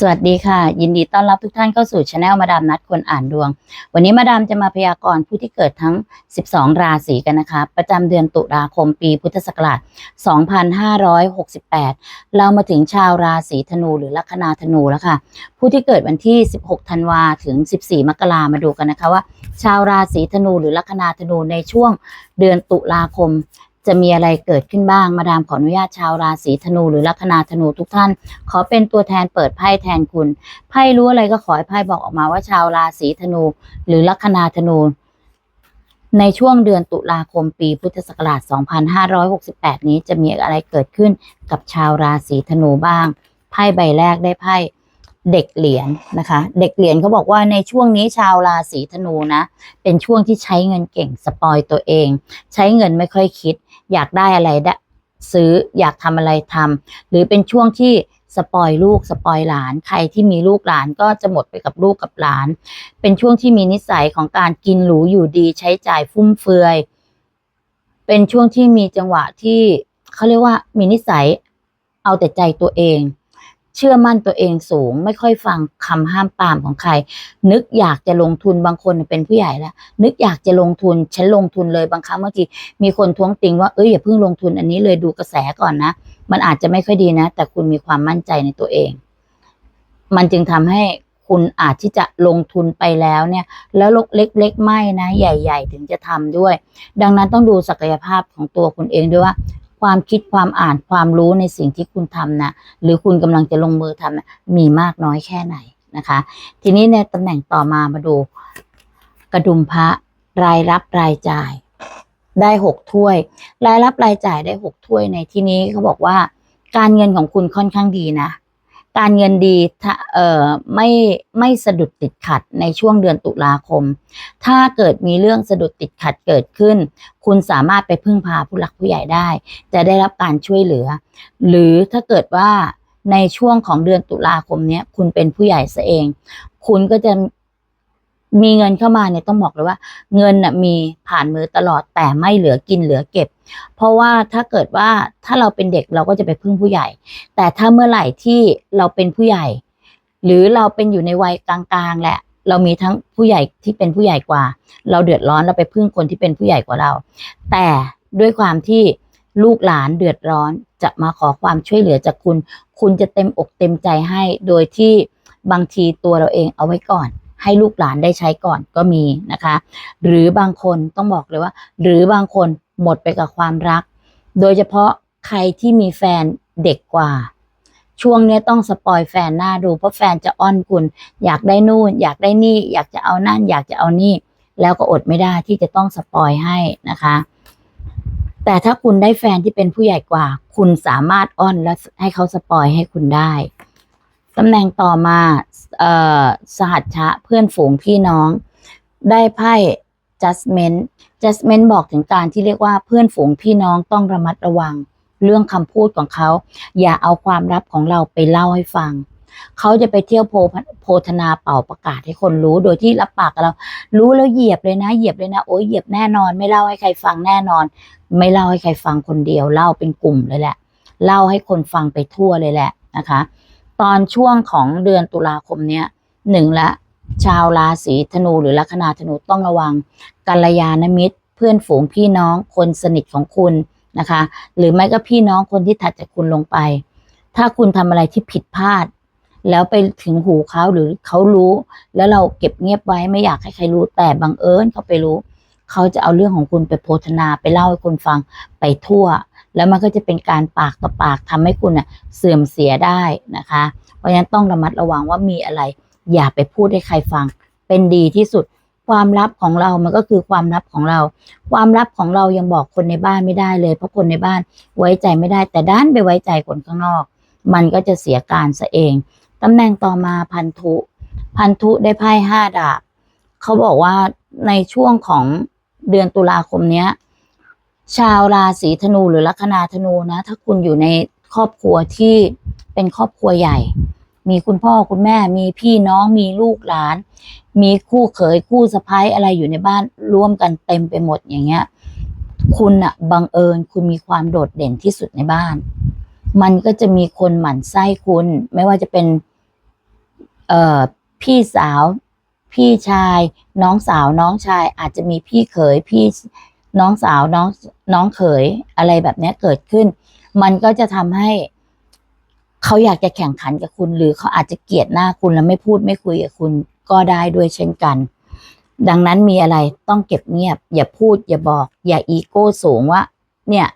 สวัสดีค่ะ ยินดีต้อนรับทุกท่านเข้าสู่ช anel มาดามนัดคนอ่านดวง วันนี้มาดามจะมาพยากรณ์ผู้ที่เกิดทั้ง 12 ราศีกันนะคะ ประจำเดือนตุลาคมปีพุทธศักราช 2568 เรามาถึงชาวราศีธนูหรือลัคนาธนูแล้วค่ะ ผู้ที่เกิดวันที่ 16 ธันวาถึง 14 มกรามาดูกันนะคะว่า ชาวราศีธนูหรือลัคนาธนูในช่วงเดือนตุลาคม จะมีอะไรเกิดขึ้นบ้าง มาดามขออนุญาตชาวราศีธนูหรือลัคนาธนูทุกท่าน ขอเป็นตัวแทนเปิดไพ่แทนคุณ ไพ่รู้อะไรก็ขอให้ไพ่บอกออกมาว่าชาวราศีธนู หรือลัคนาธนู ในช่วงเดือนตุลาคมปีพุทธศักราช 2568 นี้จะมีอะไรเกิดขึ้นกับชาวราศีธนูบ้าง ไพ่ใบแรกได้ไพ่เด็กเหรียญนะคะ เด็กเหรียญเขาบอกว่าในช่วงนี้ชาวราศีธนูนะ เป็นช่วงที่ใช้เงินเก่งสปอยตัวเอง ใช้เงินไม่ค่อยคิด อยากได้อะไรได้ซื้ออยากทำอะไรทำหรือเป็นช่วงที่สปอยลูกสปอยหลาน ใครที่มีลูกหลานก็จะหมดไปกับลูกกับหลาน เป็นช่วงที่มีนิสัยของการกินหรูอยู่ดีใช้จ่ายฟุ่มเฟือย เป็นช่วงที่มีจังหวะที่เขาเรียกว่ามีนิสัยเอาแต่ใจตัวเอง เชื่อมั่นตัวเองสูง ไม่ค่อยฟังคำห้ามปามของใคร นึกอยากจะลงทุนบางคนเป็นผู้ใหญ่แล้ว นึกอยากจะลงทุนฉันลงทุนเลยบางครั้งบางทีมีคนท้วงติงว่าเอ้ยอย่าเพิ่งลงทุนอันนี้เลยดูกระแสก่อนนะ มันอาจจะไม่ค่อยดีนะ แต่คุณมีความมั่นใจในตัวเอง มันจึงทำให้คุณอาจที่จะลงทุนไปแล้วเนี่ย แล้วลกเล็ก ๆ ไม่นะ ใหญ่ ๆ ถึงจะทำด้วย ดังนั้นต้องดูศักยภาพของตัวคุณเองด้วยว่า ความคิดความอ่านความรู้ในสิ่งที่คุณทำนะหรือคุณกำลังจะลงมือทำนะมีมากน้อยแค่ไหนนะคะ ทีนี้ในตำแหน่งต่อมามาดู กระดุมพระรายรับรายจ่าย ได้หกถ้วย รายรับรายจ่ายได้หกถ้วยในที่นี้เขาบอกว่า การเงินของคุณค่อนข้างดีนะ การเงินดีถ้าเอ่อไม่ไม่สะดุดติดขัดในช่วงเดือนตุลาคม ถ้าเกิดมีเรื่องสะดุดติดขัดเกิดขึ้น คุณสามารถไปพึ่งพาผู้หลักผู้ใหญ่ได้ จะได้รับการช่วยเหลือ หรือถ้าเกิดว่าในช่วงของเดือนตุลาคมเนี้ยคุณเป็นผู้ใหญ่ซะเอง คุณก็จะ มีเงินเข้ามาเนี่ยต้องบอกเลยว่า เงินน่ะมีผ่านมือตลอดแต่ไม่เหลือกินเหลือเก็บ เพราะว่าถ้าเกิดว่าถ้าเราเป็นเด็กเราก็จะไปพึ่งผู้ใหญ่ แต่ถ้าเมื่อไหร่ที่เราเป็นผู้ใหญ่ หรือเราเป็นอยู่ในวัยกลางๆแหละ เรามีทั้งผู้ใหญ่ที่เป็นผู้ใหญ่กว่า เราเดือดร้อนเราไปพึ่งคนที่เป็นผู้ใหญ่กว่าเรา แต่ด้วยความที่ลูกหลานเดือดร้อนจะมาขอความช่วยเหลือจากคุณ คุณจะเต็มอกเต็มใจให้ โดยที่บางทีตัวเราเองเอาไว้ก่อน ให้ลูกหลานได้ใช้ก่อนก็มีนะคะ หรือบางคนต้องบอกเลยว่า หรือบางคนหมดไปกับความรัก โดยเฉพาะใครที่มีแฟนเด็กกว่า ช่วงนี้ต้องสปอยแฟนหน้าดูเพราะแฟนจะอ้อนคุณ อยากได้นู่น อยากได้นี่ อยากจะเอานั่น อยากจะเอานี่ แล้วก็อดไม่ได้ที่จะต้องสปอยให้นะคะ แต่ถ้าคุณได้แฟนที่เป็นผู้ใหญ่กว่า คุณสามารถอ้อนและให้เขาสปอยให้คุณได้ ตำแหน่งต่อมาเอ่อสหัชชะเพื่อนฝูงพี่น้อง ได้ไพ่ judgment judgment บอกถึงการที่เรียกว่าเพื่อนฝูงพี่น้องต้องระมัดระวัง เรื่องคำพูดของเขา อย่าเอาความลับของเราไปเล่าให้ฟัง เขาจะไปเที่ยวโพโพธนาเป่าประกาศให้คนรู้ โดยที่รับปากกับเรา รู้แล้วเหยียบเลยนะ เหยียบเลยนะ โอ้ยเหยียบแน่นอน ไม่เล่าให้ใครฟังแน่นอน ไม่เล่าให้ใครฟังคนเดียว เล่าเป็นกลุ่มเลยแหละ เล่าให้คนฟังไปทั่วเลยแหละนะคะ ตอนช่วงของเดือนตุลาคมเนี้ยหนึ่งละชาวราศีธนูหรือลัคนาธนูต้องระวังกัลยาณมิตร เพื่อนฝูงพี่น้องคนสนิทของคุณนะคะ หรือไม่ก็พี่น้องคนที่ถัดจากคุณลงไป ถ้าคุณทำอะไรที่ผิดพลาด แล้วไปถึงหูเขาหรือเขารู้ แล้วเราเก็บเงียบไว้ไม่อยากให้ใครรู้แต่บังเอิญเขาไปรู้ เขาจะเอาเรื่องของคุณไปโพธนาไปเล่าให้คนฟังไปทั่ว แล้วมันก็จะเป็นการปากต่อปากทำให้คุณน่ะเสื่อมเสียได้นะคะ เพราะฉะนั้นต้องระมัดระวังว่ามีอะไร อย่าไปพูดให้ใครฟัง เป็นดีที่สุด ความลับของเรามันก็คือความลับของเรา ความลับของเรายังบอกคนในบ้านไม่ได้เลย เพราะคนในบ้านไว้ใจไม่ได้ แต่ด้านไปไว้ใจคนข้างนอก มันก็จะเสียการซะเองตำแหน่งต่อมาพันธุ พันธุได้ไพ่ห้าดาบเขาบอกว่าในช่วงของเดือนตุลาคมเนี้ย ชาวราศีธนูหรือลัคนาธนูนะ ถ้าคุณอยู่ในครอบครัวที่เป็นครอบครัวใหญ่ มีคุณพ่อคุณแม่ มีพี่น้องมีลูกหลาน มีคู่เขยคู่สะพ้ายอะไรอยู่ในบ้านร่วมกันเต็มไปหมดอย่างเงี้ย คุณอะบังเอิญคุณมีความโดดเด่นที่สุดในบ้าน มันก็จะมีคนหมั่นไส้คุณ ไม่ว่าจะเป็น เอ่อพี่สาว พี่ชาย น้องสาวน้องชายอาจจะมีพี่เขยพี่ น้องสาวน้องน้องเขยอะไรแบบนี้เกิดขึ้น มันก็จะทำให้เขาอยากจะแข่งขันกับคุณ หรือเขาอาจจะเกลียดหน้าคุณแล้วไม่พูดไม่คุยกับคุณก็ได้ด้วยเช่นกัน ดังนั้นมีอะไรต้องเก็บเงียบ อย่าพูด อย่าบอก อย่าอีโก้สูงว่า เนี่ย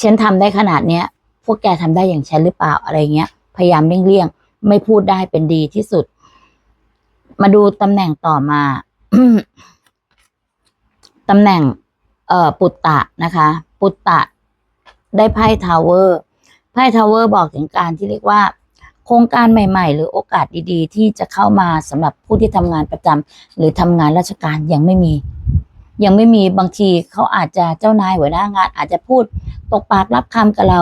ฉันทำได้ขนาดเนี้ย พวกแกทำได้อย่างฉันหรือเปล่าอะไรเงี้ย พยายามเลี่ยงๆไม่พูดได้เป็นดีที่สุด มาดูตำแหน่งต่อมา ตำแหน่งเอ่อปุตตะนะคะ ปุตตะได้ไพ่ทาวเวอร์ไพ่ทาวเวอร์บอกถึงการที่เรียกว่า โครงการใหม่ ๆ หรือโอกาสดีๆ ที่จะเข้ามาสำหรับผู้ที่ทำงานประจำหรือทำงานราชการยังไม่มี ยังไม่มีบางทีเขาอาจจะเจ้านายหัวหน้างาน อาจจะพูดตกปากรับคำกับเรา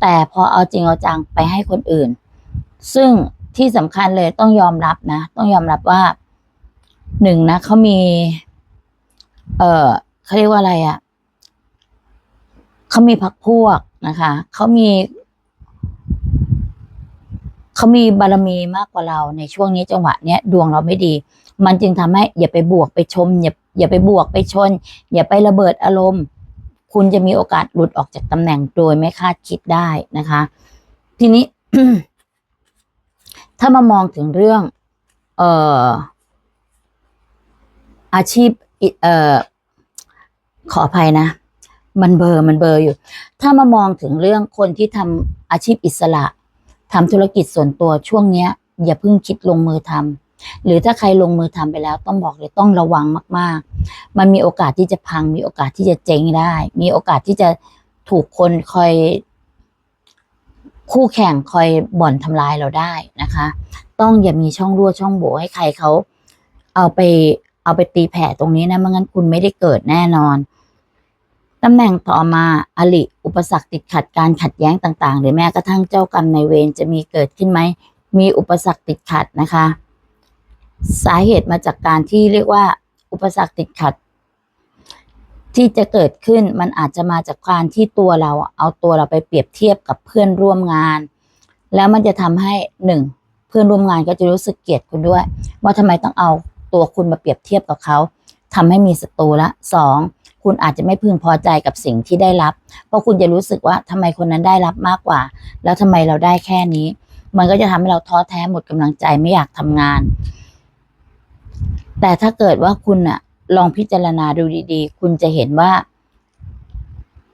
แต่พอเอาจริงเอาจังไปให้คนอื่น ซึ่งที่สำคัญเลยต้องยอมรับนะ ต้องยอมรับว่าหนึ่งนะเขามี เออเขาเรียกว่าอะไรอะ่ะเขามีพักพวกนะคะเขามีเขามีบารมีมากกว่าเราในช่วงนี้จังหวะเนี้ยดวงเราไม่ดี มันจึงทำให้อย่าไปบวกไปชม อย่าอย่าไปบวกไปชน อย่าไประเบิดอารมณ์ คุณจะมีโอกาสหลุดออกจากตำแหน่งโดยไม่คาดคิดได้นะคะ ทีนี้ ถ้ามามองถึงเรื่อง เอ่ออาชีพ เอ่อขออภัยนะ มันเบอร์มันเบลออยู่ ถ้ามามองถึงเรื่องคนที่ทำอาชีพอิสระทำธุรกิจส่วนตัวช่วงเนี้ย อย่าเพิ่งคิดลงมือทำหรือถ้าใครลงมือทำไปแล้ว ต้องบอกเลยต้องระวังมาก ๆ มันมีโอกาสที่จะพัง มีโอกาสที่จะเจ๊งได้ มีโอกาสที่จะถูกคนคอย คู่แข่งคอยบ่อนทำลายเราได้นะคะ ต้องอย่ามีช่องรั่วช่องโหว่ให้ใครเขาเอาไป เอาไปตีแผ่ตรงนี้นะไม่งั้นคุณไม่ได้เกิดแน่นอนตำแหน่งต่อมาอลิอุปสรรคติดขัดการขัดแย้งต่าง ๆ หรือแม้กระทั่งเจ้ากรรมในเวรจะมีเกิดขึ้นไหม มีอุปสรรคติดขัดนะคะ สาเหตุมาจากการที่เรียกว่า อุปสรรคติดขัด ที่จะเกิดขึ้นมันอาจจะมาจากการที่ตัวเราเอาตัวเราไปเปรียบเทียบกับเพื่อนร่วมงาน แล้วมันจะทำให้หนึ่งเพื่อนร่วมงานก็จะรู้สึกเกลียดคุณด้วย ว่าทำไมต้องเอา ตัวคุณมาเปรียบเทียบกับเขาทำให้มีศัตรูละสองคุณอาจจะไม่พึงพอใจกับสิ่งที่ได้รับ เพราะคุณจะรู้สึกว่าทำไมคนนั้นได้รับมากกว่า แล้วทำไมเราได้แค่นี้ มันก็จะทำให้เราท้อแท้หมดกำลังใจไม่อยากทำงาน แต่ถ้าเกิดว่าคุณอะลองพิจารณาดูดี ๆ คุณจะเห็นว่า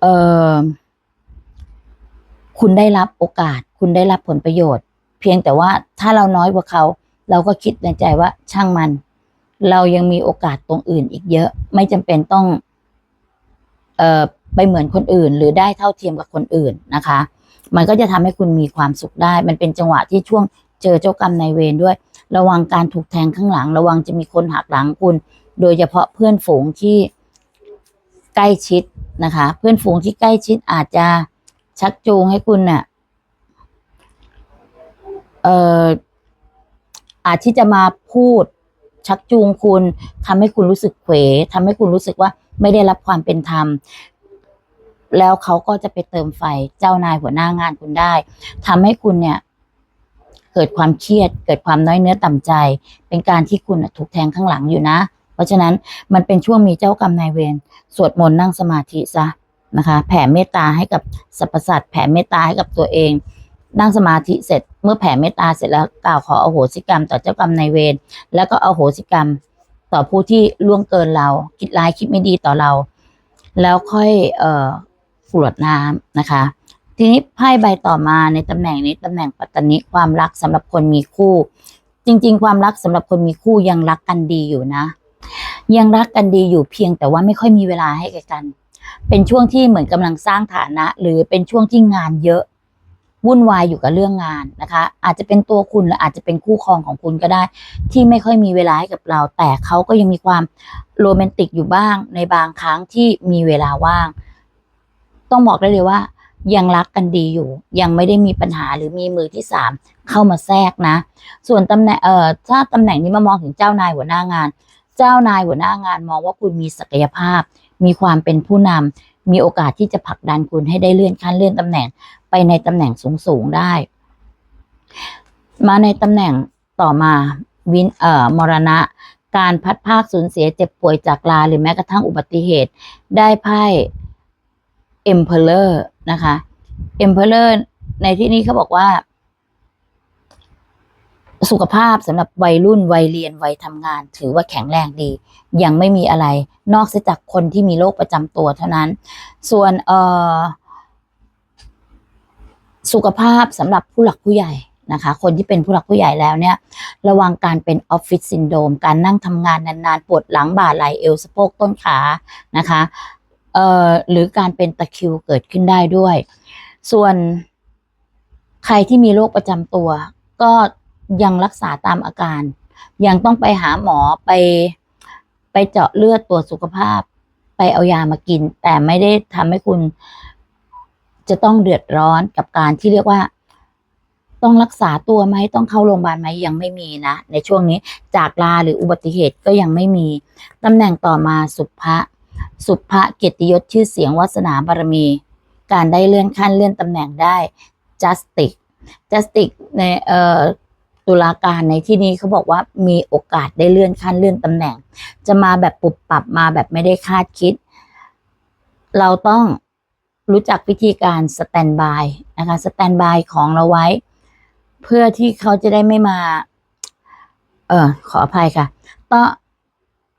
เออคุณได้รับโอกาส คุณได้รับผลประโยชน์ เพียงแต่ว่าถ้าเราน้อยกว่าเขา เราก็คิดในใจว่าช่างมัน เรายังมีโอกาสตรงอื่นอีกเยอะ ไม่จำเป็นต้อง เอ่อไปเหมือนคนอื่น หรือได้เท่าเทียมกับคนอื่นนะคะ มันก็จะทำให้คุณมีความสุขได้ มันเป็นจังหวะที่ช่วงเจอเจ้ากรรมนายเวรด้วย ระวังการถูกแทงข้างหลัง ระวังจะมีคนหักหลังคุณ โดยเฉพาะเพื่อนฝูงที่ใกล้ชิดนะคะ เพื่อนฝูงที่ใกล้ชิดอาจจะชักจูงให้คุณน่ะเอ่ออาจที่จะมาพูด ชักจูงคุณทำให้คุณรู้สึกเขวทำให้คุณรู้สึกว่าไม่ได้รับความเป็นธรรม แล้วเขาก็จะไปเติมไฟเจ้านายหัวหน้างานคุณได้ทำให้คุณเนี่ย เกิดความเครียด เกิดความน้อยเนื้อต่ำใจ เป็นการที่คุณถูกแทงข้างหลังอยู่นะ เพราะฉะนั้นมันเป็นช่วงมีเจ้ากรรมนายเวรสวดมนต์นั่งสมาธิซะนะคะ แผ่เมตตาให้กับสรรพสัตว์แผ่เมตตาให้กับตัวเอง นั่งสมาธิเสร็จเมื่อแผ่เมตตาเสร็จแล้วกล่าวขออโหสิกรรมต่อเจ้ากรรมนายเวรแล้วก็อโหสิกรรมต่อผู้ที่ล่วงเกินเรา คิดร้ายคิดไม่ดีต่อเรา แล้วค่อยเอ่อกรวดน้ำนะคะ ทีนี้ไพ่ใบต่อมาในตำแหน่งนี้ตำแหน่งปัตตนิความรักสำหรับคนมีคู่ จริง ๆ ความรักสำหรับคนมีคู่ยังรักกันดีอยู่นะ ยังรักกันดีอยู่เพียงแต่ว่าไม่ค่อยมีเวลาให้ก่กัน เป็นช่วงที่เหมือนกำลังสร้างฐานะ หรือเป็นช่วงที่งานเยอะ วุ่นวายอยู่กับเรื่องงานนะคะ อาจจะเป็นตัวคุณหรืออาจจะเป็นคู่ครองของคุณก็ได้ ที่ไม่ค่อยมีเวลาให้กับเรา แต่เขาก็ยังมีความโรแมนติกอยู่บ้าง ในบางครั้งที่มีเวลาว่าง ต้องบอกได้เลยว่า ยังรักกันดีอยู่ ยังไม่ได้มีปัญหาหรือมีมือที่สามเข้ามาแทรกนะ ส่วนตำแหน่งเอ่อถ้าตำแหน่งนี้มามองถึงเจ้านายหัวหน้างาน เจ้านายหัวหน้างานมองว่าคุณมีศักยภาพ มีความเป็นผู้นำ มีโอกาสที่จะผลักดันคุณให้ได้เลื่อนขั้นเลื่อนตำแหน่ง ไปในตำแหน่งสูงๆได้ มาในตำแหน่งต่อมาวินเอ่อมรณะ การพัดภาคสูญเสียเจ็บป่วยจากลาหรือแม้กระทั่งอุบัติเหตุ ได้ไพ่เอ็มเพลเลอร์นะคะเอ็มเพลเลอร์ในที่นี้เขาบอกว่า สุขภาพสำหรับวัยรุ่นวัยเรียนวัยทำงาน ถือว่าแข็งแรงดี ยังไม่มีอะไร นอกจากคนที่มีโรคประจำตัวเท่านั้น ส่วนเอ่อสุขภาพสำหรับผู้หลักผู้ใหญ่นะคะ คนที่เป็นผู้หลักผู้ใหญ่แล้วเนี่ย ระวังการเป็นออฟฟิศซินโดมการนั่งทำงานนานๆ ปวดหลังบ่าไหล่เอวสะโพกต้นขานะคะเอ่อหรือการเป็นตะคิวเกิดขึ้นได้ด้วย ส่วนใครที่มีโรคประจำตัว ก็ ยังรักษาตามอาการ ยังต้องไปหาหมอไปไปเจาะเลือดตรวจสุขภาพ ไปเอายามากิน แต่ไม่ได้ทำให้คุณจะต้องเดือดร้อนกับการที่เรียกว่า ต้องรักษาตัวไหมต้องเข้าโรงพยาบาลไหมยังไม่มีนะ ในช่วงนี้จากลาหรืออุบัติเหตุก็ยังไม่มีตำแหน่งต่อมาสุภะสุภะเกียรติยศชื่อเสียงวาสนาบารมี การได้เลื่อนขั้นเลื่อนตำแหน่งได้ justice justice ในเอ่อ ตุลาการในที่นี้เขาบอกว่ามีโอกาสได้เลื่อนขั้นเลื่อนตำแหน่ง จะมาแบบปรับปรับมาแบบไม่ได้คาดคิด เราต้องรู้จักวิธีการสแตนบายนะคะสแตนบายของเราไว้ เพื่อที่เขาจะได้ไม่มา เออขออภัยค่ะก็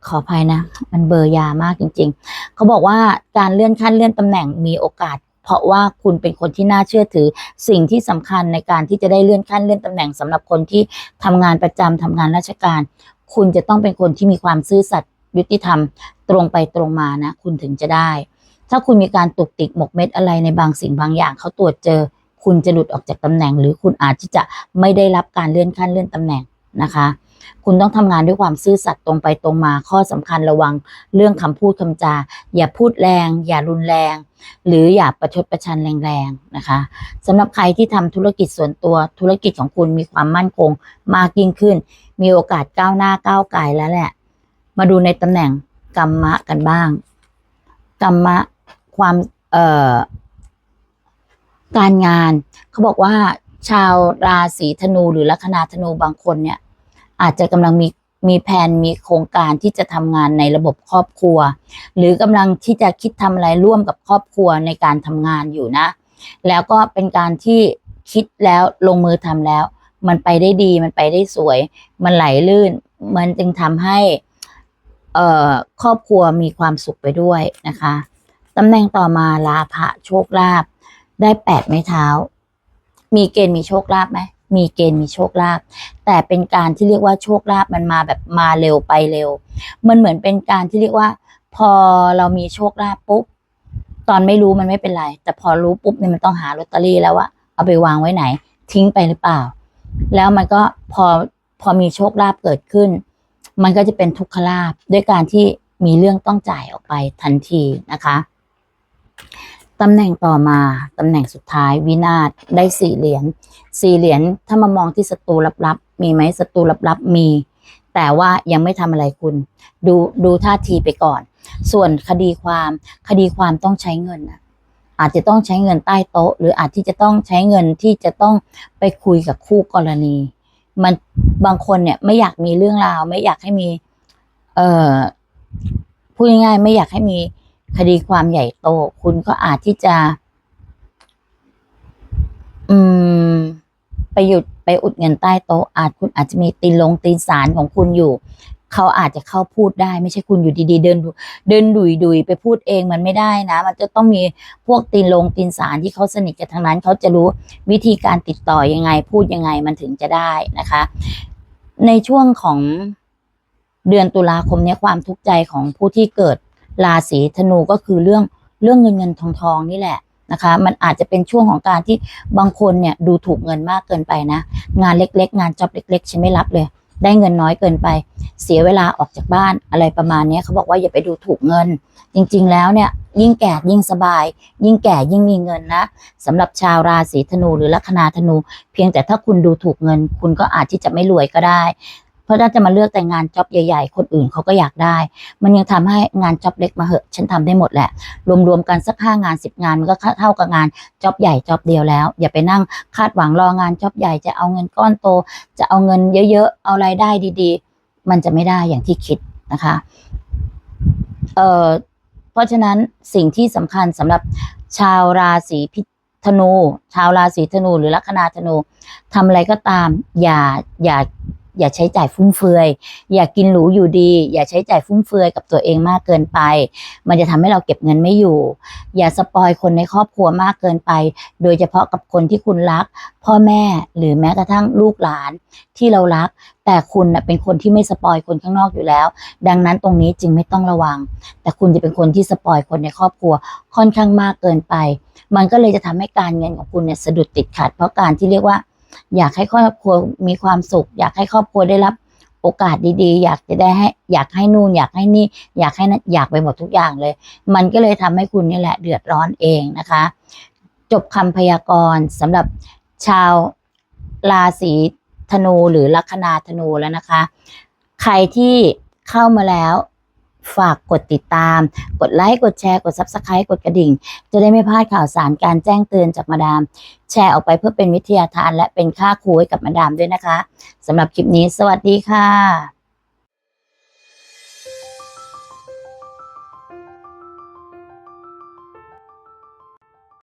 ขออภัยนะ มันเบอร์ยามากจริง ๆ เขาบอกว่าการเลื่อนขั้นเลื่อนตำแหน่งมีโอกาส เพราะว่าคุณเป็นคนที่น่าเชื่อถือ สิ่งที่สำคัญในการที่จะได้เลื่อนขั้นเลื่อนตำแหน่งสำหรับคนที่ทำงานประจำทำงานราชการ คุณจะต้องเป็นคนที่มีความซื่อสัตย์ยุติธรรม ตรงไปตรงมานะ คุณถึงจะได้ ถ้าคุณมีการตุกติกหมกเม็ดอะไรในบางสิ่งบางอย่างเขาตรวจเจอ คุณจะหลุดออกจากตำแหน่ง หรือคุณอาจที่จะไม่ได้รับการเลื่อนขั้นเลื่อนตำแหน่งนะคะ คุณต้องทำงานด้วยความซื่อสัตย์ตรงไปตรงมาข้อสำคัญระวังเรื่องคำพูดคำจา อย่าพูดแรง อย่ารุนแรง หรืออย่าประชดประชันแรงๆนะคะสำหรับใครที่ทำธุรกิจส่วนตัวธุรกิจของคุณมีความมั่นคงมากยิ่งขึ้น มีโอกาสก้าวหน้าก้าวไกลแล้วแหละ มาดูในตำแหน่งกรรมะกันบ้างกรรมะความเอ่อการงานเขาบอกว่าชาวราศีธนูหรือลัคนาธนูบางคนเนี่ย อาจจะกำลังมีมีแผนมีโครงการที่จะทำงานในระบบครอบครัว หรือกำลังที่จะคิดทำอะไรร่วมกับครอบครัวในการทำงานอยู่นะ แล้วก็เป็นการที่คิดแล้วลงมือทำแล้ว มันไปได้ดีมันไปได้สวย มันไหลลื่น มันจึงทำให้เอ่อครอบครัวมีความสุขไปด้วยนะคะตำแหน่งต่อมาลาภะโชคลาภได้แปดไม้เท้า มีเกณฑ์มีโชคลาภไหม มีเกณฑ์มีโชคลาภแต่เป็นการที่เรียกว่าโชคลาภมันมาแบบมาเร็วไปเร็ว มันเหมือนเป็นการที่เรียกว่า พอเรามีโชคลาภปุ๊บตอนไม่รู้มันไม่เป็นไร แต่พอรู้ปุ๊บเนี่ยมันต้องหาลอตเตอรี่แล้วว่าเอาไปวางไว้ไหน ทิ้งไปหรือเปล่า แล้วมันก็พอพอมีโชคลาภเกิดขึ้น มันก็จะเป็นทุกขลาภด้วยการที่มีเรื่องต้องจ่ายออกไปทันทีนะคะ ตำแหน่งต่อมาตำแหน่งสุดท้ายวินาศได้สี่เหรียญสี่เหรียญถ้ามามองที่ศัตรูลับๆ มีไหมศัตรูลับๆมี แต่ว่ายังไม่ทำอะไรคุณ ดูดูท่าทีไปก่อน ส่วนคดีความคดีความต้องใช้เงินนะอาจจะต้องใช้เงินใต้โต๊ะ หรืออาจที่จะต้องใช้เงินที่จะต้องไปคุยกับคู่กรณี มันบางคนเนี่ยไม่อยากมีเรื่องราว ไม่อยากให้มี เอ่อพูดง่ายๆไม่อยากให้มี คดีความใหญ่โต คุณก็อาจที่จะ อืม ไปหยุดไปอุดเงินใต้โต๊ะอาจคุณอาจจะมีตีนลงตีนสารของคุณอยู่ เขาอาจจะเข้าพูดได้ ไม่ใช่คุณอยู่ดีๆ เดินเดินดุยดุยไปพูดเองมันไม่ได้นะ มันจะต้องมีพวกตีนลงตีนสารที่เขาสนิทกันทั้งนั้น เขาจะรู้วิธีการติดต่อยังไง พูดยังไงมันถึงจะได้นะคะ ในช่วงของเดือนตุลาคมเนี้ยความทุกข์ใจของผู้ที่เกิด ราศีธนูก็คือเรื่องเรื่องเงินเงินทองทองนี่แหละนะคะ มันอาจจะเป็นช่วงของการที่บางคนเนี่ยดูถูกเงินมากเกินไปนะ งานเล็ก ๆ งานจ็อบเล็ก ๆ ฉันไม่รับเลย ได้เงินน้อยเกินไป เสียเวลาออกจากบ้านอะไรประมาณนี้เขาบอกว่าอย่าไปดูถูกเงิน จริง ๆ แล้วเนี่ยยิ่งแก่ยิ่งสบาย ยิ่งแก่ยิ่งมีเงินนะสำหรับชาวราศีธนูหรือลัคนาธนู เพียงแต่ถ้าคุณดูถูกเงิน คุณก็อาจที่จะไม่รวยก็ได้ พราะถ้าจะมาเลือกแต่งานจ็อบใหญ่ๆ คนอื่นเขาก็อยากได้ มันยังทำให้งานจ็อบเล็กมาเหอะ ฉันทำได้หมดแหละ รวมๆกันสักห้างานสิบงานมันก็เท่ากับงานจ็อบใหญ่จ็อบเดียวแล้ว อย่าไปนั่งคาดหวังรองานจ็อบใหญ่จะเอาเงินก้อนโต จะเอาเงินเยอะๆ เอารายได้ดีๆ มันจะไม่ได้อย่างที่คิดนะคะเอ่อเพราะฉะนั้นสิ่งที่สำคัญสำหรับชาวราศีพิธนู ชาวราศีธนูหรือลัคนาธนูทำอะไรก็ตาม อย่าอย่า อย่าใช้จ่ายฟุ่มเฟือย อย่ากินหรูอยู่ดี อย่าใช้จ่ายฟุ่มเฟือยกับตัวเองมากเกินไป มันจะทำให้เราเก็บเงินไม่อยู่ อย่าสปอยคนในครอบครัวมากเกินไป โดยเฉพาะกับคนที่คุณรัก พ่อแม่หรือแม้กระทั่งลูกหลานที่เรารัก แต่คุณเป็นคนที่ไม่สปอยคนข้างนอกอยู่แล้ว ดังนั้นตรงนี้จึงไม่ต้องระวัง แต่คุณจะเป็นคนที่สปอยคนในครอบครัวค่อนข้างมากเกินไป มันก็เลยจะทำให้การเงินของคุณเนี่ยสะดุดติดขัด เพราะการที่เรียกว่า อยากให้ครอบครัวมีความสุข อยากให้ครอบครัวได้รับโอกาสดีๆ อยากจะได้ให้อยากให้นู่น อยากให้นี่ อยากให้นั่นอยากไปหมดทุกอย่างเลย มันก็เลยทำให้คุณนี่แหละเดือดร้อนเองนะคะ จบคำพยากรณ์สำหรับชาวราศีธนูหรือลัคนาธนูแล้วนะคะ ใครที่เข้ามาแล้ว ฝากกดติดตาม กดไลค์ กดแชร์ กดซับสไครต์กดกระดิ่ง จะได้ไม่พลาดข่าวสารการแจ้งเตือนจากมาดาม แชร์ออกไปเพื่อเป็นวิทยาทาน และเป็นค่าครูให้กับมาดามด้วยนะคะสำหรับคลิปนี้ สวัสดีค่ะ